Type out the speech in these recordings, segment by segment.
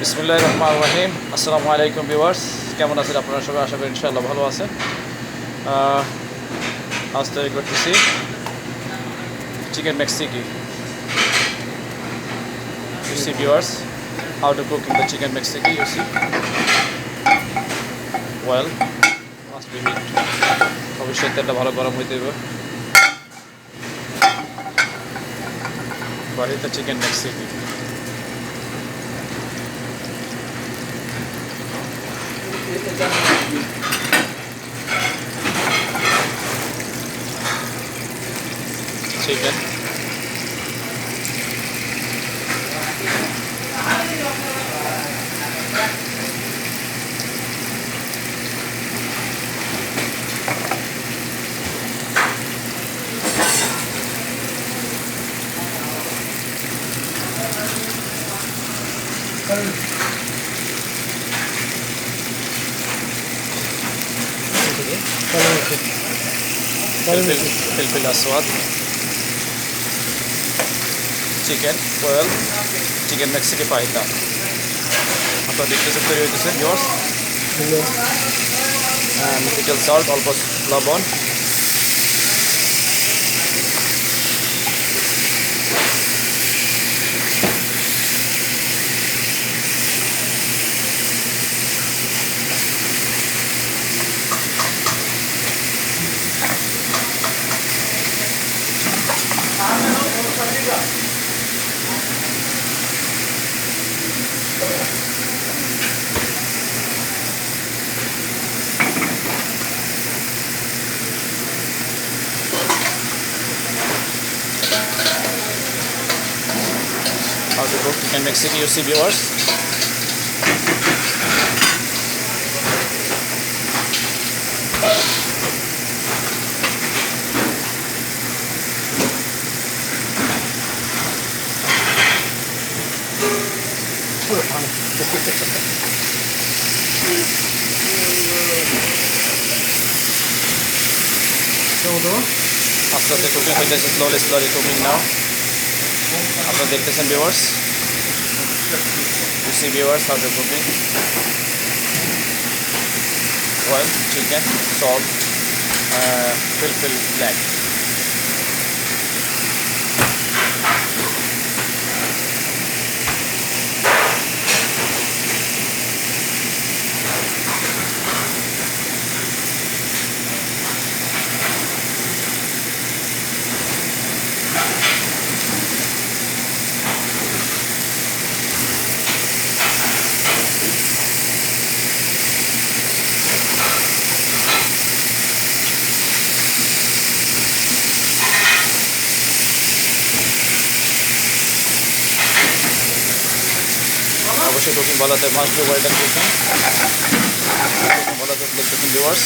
বিসমুল্লাহ রহমান রহিম। আসসালামু আলাইকুম ভিউয়ার্স, কেমন আছেন আপনারা সবাই? আশা করি ইনশাআল্লাহ ভালো আছেন। আজ তৈরি করতেছি chicken মেক্সিকি। you see viewers how to cook in the chicken mexican you see well অবশ্যই তেলটা ভালো গরম হইতে হবে বাড়িতে চিকেন মেক্সিকি chicken ফিলফিল আসওয়াদ চিকেন কোয়েল চিকেন মেক্সিকে পাইতা আপনারা দেখতেছেন তৈরি হইতেছে ইয়োর্স লিটল সল্ট অল্প লবণ how to cook chicken Mexican you see viewers আস্তে আস্তে কুকিং হইতেছে স্লোলি স্লোলি কুকিং নাও আপনারা দেখতেছেন viewers you see viewers how to cooking oil chicken salt uh, অবশ্যই কুকিং বলাতে must be well done cooking cooking বলাতে দেখতেছেন viewers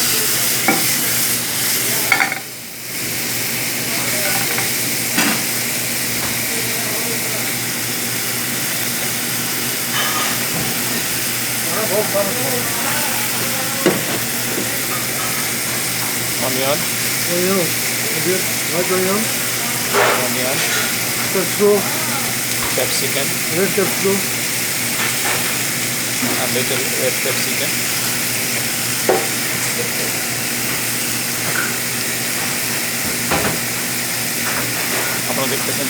onion Onion, good. White onion, onion capsule, capsicum red capsule, And little red capsicum আপনারা দেখতেছেন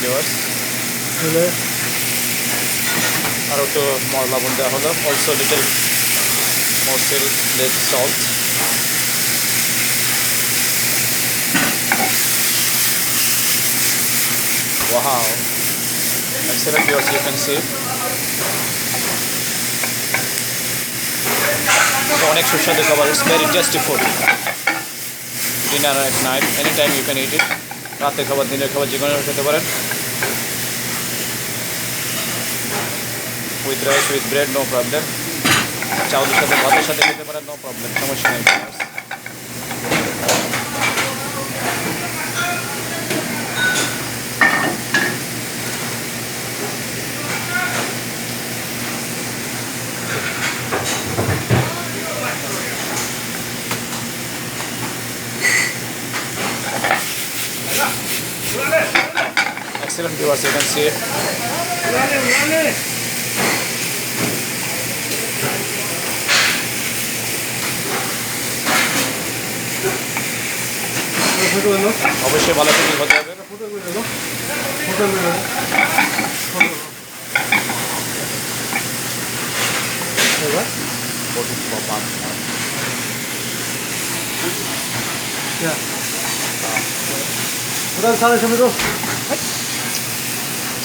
chile, আর একটু লবণ দেওয়া হলো also little morsel less salt Wow. Excellent viewers, you can see. অনেক সুস্বাদু খাবার it's very tasty food dinner at night any time you can eat eat রাতের খাবার, দিনের খাবার, যে কোনো খেতে পারেন। With rice with bread no problem চাউলের সাথে ভাতের সাথে খেতে পারেন নো প্রবলেম সমস্যা নেই। viewers, you can see. অবশ্যই ভালো ফিটিং হতে হবে Yeah. What else are you doing?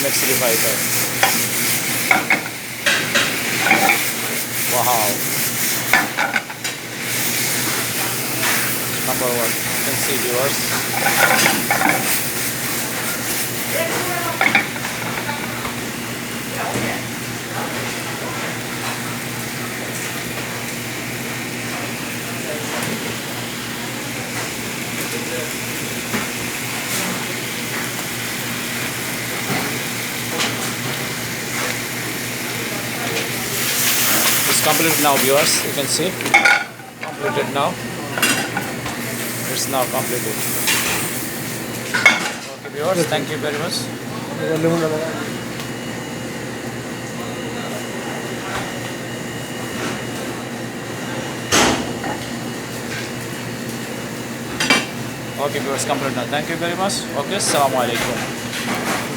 Mexican fighter. Wow. Number one. You can see viewers. completed now viewers you can see. Completed now. It's now completed. Okay viewers thank you very much. Okay viewers complete now. Thank you very much. Okay assalamu alaikum